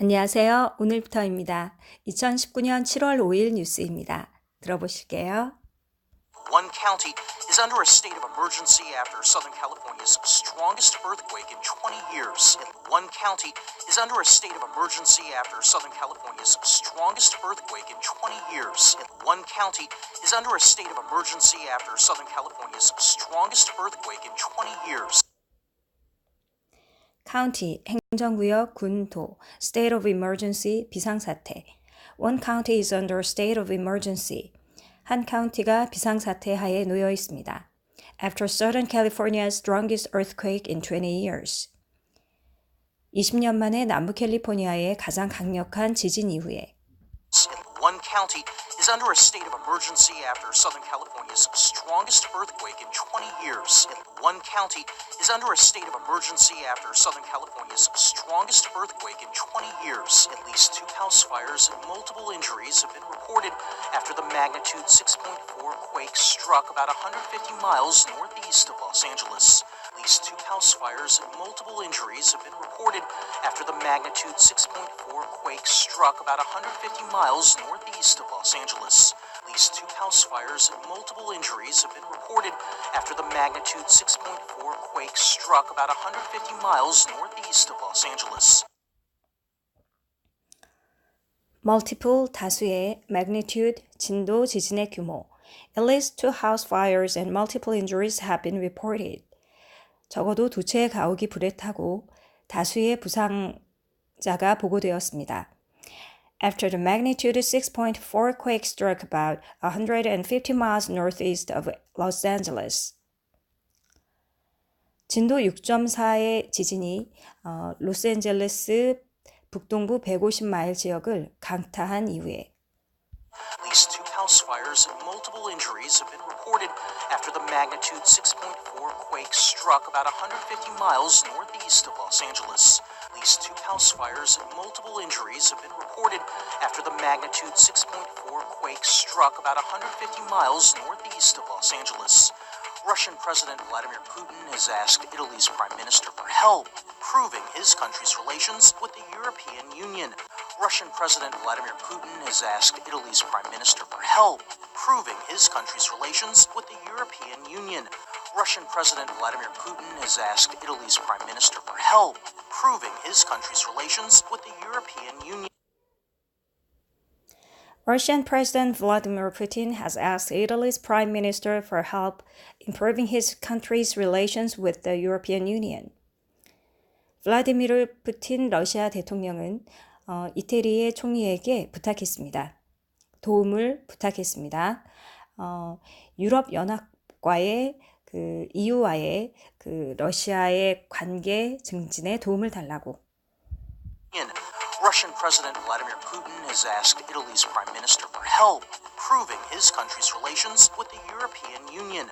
안녕하세요. 오늘부터입니다. 2019년 7월 5일 뉴스입니다. 들어보실게요. One county is under a state of emergency after Southern California's strongest earthquake in 20 years. One county is under a state of emergency after Southern California's strongest earthquake in 20 years. One county is under a state of emergency after Southern California's strongest earthquake in 20 years. County 행정구역 군도 state of emergency 비상사태 one county is under state of emergency 한 카운티가 비상사태 하에 놓여 있습니다. After Southern California's strongest earthquake in 20 years 20년 만에 남부 캘리포니아의 가장 강력한 지진 이후에 One county is under a state of emergency after Southern California's strongest earthquake in 20 years. One county is under a state of emergency after Southern California's strongest earthquake in 20 years. At least two house fires and multiple injuries have been reported after the magnitude 6.4 quake struck about 150 miles northeast of Los Angeles At least two house fires and multiple injuries have been reported after the magnitude 6.4 quake struck about 150 miles northeast of Los Angeles. At least two house fires and multiple injuries have been reported after the magnitude 6.4 quake struck about 150 miles northeast of Los Angeles. multiple 다수의 magnitude 진도 지진의 규모 At least two house fires and multiple injuries have been reported. 적어도 두 채의 가옥이 불에 타고 다수의 부상자가 보고되었습니다. After the magnitude 6.4 quake struck about 150 miles northeast of Los Angeles. 진도 6.4의 지진이 어, 로스앤젤레스 북동부 150마일 지역을 강타한 이후에 At least two house fires and multiple injuries have been reported after the magnitude 6.4 quake struck about 150 miles northeast of Los Angeles. At least two house fires and multiple injuries have been reported after the magnitude 6.4 quake struck about 150 miles northeast of Los Angeles. Russian President Vladimir Putin has asked Italy's Prime Minister for help improving his country's relations with the European Union. Russian President Vladimir Putin has asked Italy's Prime Minister for help improving his country's relations with the European Union. Russian President Vladimir Putin has asked Italy's Prime Minister for help improving his country's relations with the European Union. Russian President Vladimir Putin has asked Italy's Prime Minister for help improving his country's relations with the European Union. 블라디미르 푸틴 러시아 대통령은 어, 이태리의 총리에게 부탁했습니다. 도움을 부탁했습니다. 어, 유럽 연합과의 그 EU와의 그 러시아의 관계 증진에 도움을 달라고. Russian President Vladimir Putin has asked Italy's Prime Minister for help improving his country's relations with the European Union.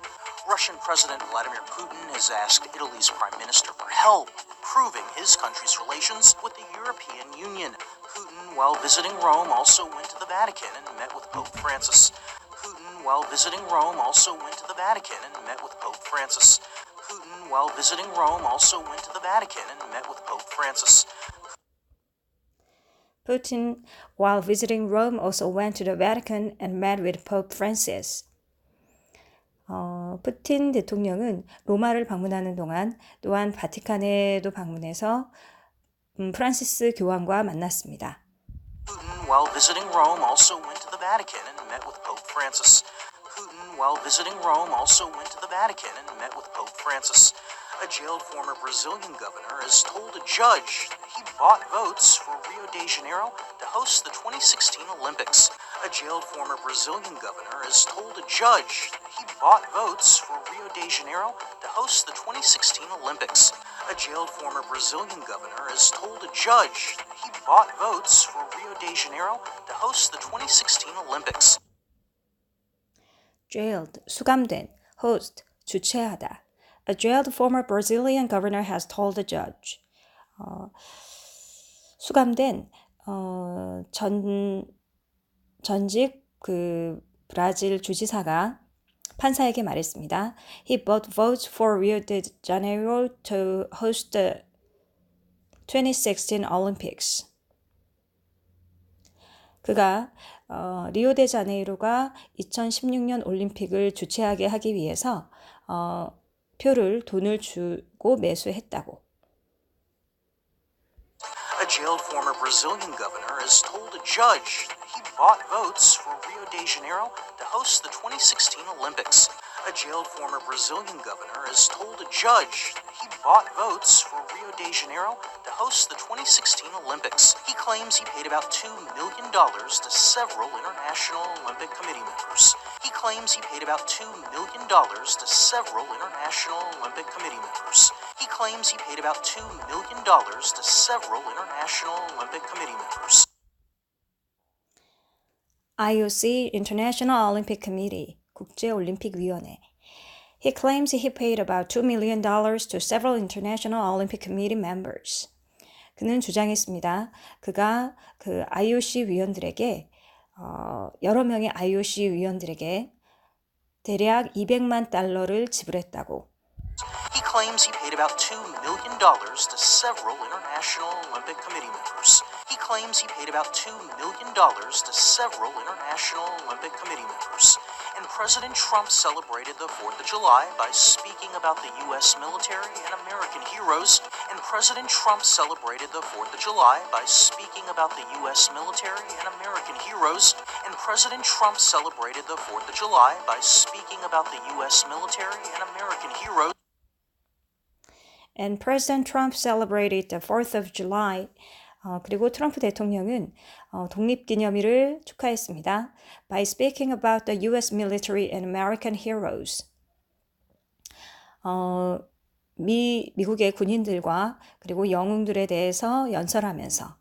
Russian President Vladimir Putin has asked Italy's Prime Minister for help improving his country's relations with the European Union. Putin, while visiting Rome, also went to the Vatican and met with Pope Francis. Putin, while visiting Rome, also went to the Vatican and met with Pope Francis. Putin, while visiting Rome, also went to the Vatican and met with Pope Francis. Putin, while visiting Rome, also went to the Vatican and met with Pope Francis. 어, 푸틴 대통령은 로마를 방문하는 동안 또한 바티칸에도 방문해서 음, 프란시스 교황과 만났습니다. Putin, while visiting Rome, also went to the Vatican and met with Pope Francis. Putin, while visiting Rome, also went to the Vatican and met with Pope Francis. A jailed former Brazilian governor has told a judge that he bought votes for Rio de Janeiro to host the 2016 Olympics. A jailed former Brazilian governor has told a judge that he bought votes for Rio de Janeiro to host the 2016 Olympics. A jailed former Brazilian governor has told a judge that he bought votes for de Janeiro to host the 2016 Olympics. jailed, 수감된, host, 주최하다. A jailed former Brazilian governor has told the judge. 어, 수감된 어, 전 전직 그 브라질 주지사가 판사에게 말했습니다. He bought votes for Rio de Janeiro to host the 2016 Olympics. 그가 어, 리오데자네이루가 2016년 올림픽을 주최하게 하기 위해서 어, 표를 돈을 주고 매수했다고. A jailed former Brazilian governor has told a judge he bought votes for Rio de Janeiro to host the 2016 Olympics. A jailed former Brazilian governor has told a judge he bought votes for Rio de Janeiro to host the 2016 Olympics. He claims he paid about $2 million to several International Olympic Committee members. He claims he paid about $2 million to several International Olympic Committee members. He claims he paid about $2 million to several International Olympic Committee members. IOC International Olympic Committee 국제올림픽위원회. He claims he paid about $2 million to several International Olympic Committee members. 그는 주장했습니다. 그가 그 IOC 위원들에게 어, 여러 명의 IOC 위원들에게 대략 200만 달러를 지불했다고. He claims he paid about $2 million to several International Olympic Committee members. He claims he paid about $2 million to several International Olympic Committee members. And President Trump celebrated the 4th of July by speaking about the U.S. military and American heroes. And President Trump celebrated the 4th of July by speaking about the U.S. military and American heroes. And President Trump celebrated the 4th of July by speaking about the U.S. military and American heroes. And President Trump celebrated the 4th of July. 어, 그리고 트럼프 대통령은 어, 독립기념일을 축하했습니다. By speaking about the U.S. military and American heroes. 어, 미, 미국의 군인들과 그리고 영웅들에 대해서 연설하면서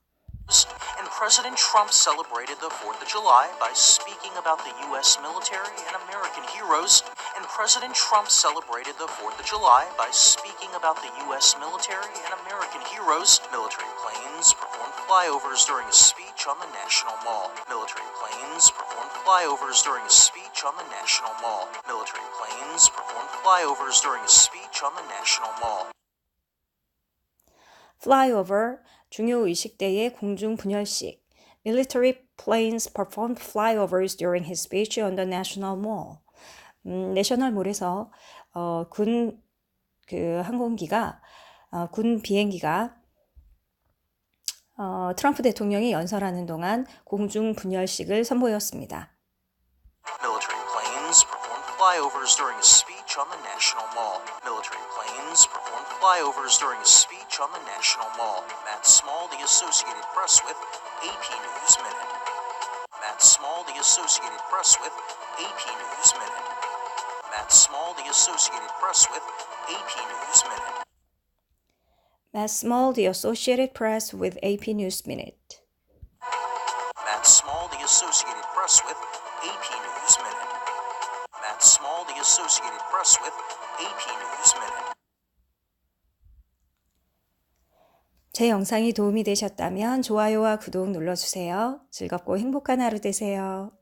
President Trump celebrated the 4th of July by speaking about the U.S. military and American heroes. And President Trump celebrated the 4th of July by speaking about the U.S. military and American heroes. Military planes performed flyovers during a speech on the National Mall. Military planes performed flyovers during a speech on the National Mall. Military planes performed flyovers during a speech on the National Mall. flyover, 중요 의식대의 공중 분열식. Military planes performed flyovers during his speech on the National Mall. 음, 내셔널 몰에서 어, 군 그 항공기가 어, 군 비행기가 어, 트럼프 대통령이 연설하는 동안 공중 분열식을 선보였습니다. Military planes performed flyovers during a speech on the National Mall. Military planes performed flyovers during a speech on the National Mall. Matt Small, the Associated Press with AP News Minute. Matt Small, the Associated Press with AP News Minute. Matt Small, the Associated Press with AP News Minute. Matt Small, The Associated Press with AP News Minute. With AP News Minute. 제 영상이 도움이 되셨다면 좋아요와 구독 눌러주세요. 즐겁고 행복한 하루 되세요.